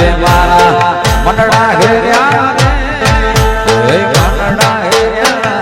મોરીએ મારા મંડળા હર્યા હે મનડા હર્યા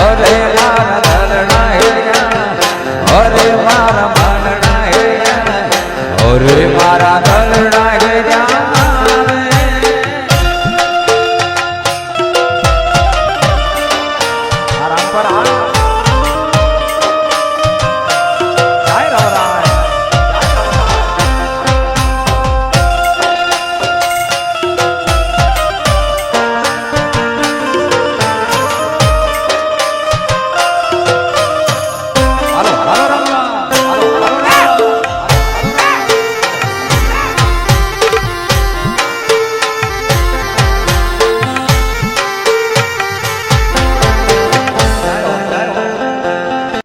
અરે મારા દલડા હર્યા અરે મારા મનડા હર્યા અરે મારા દલડા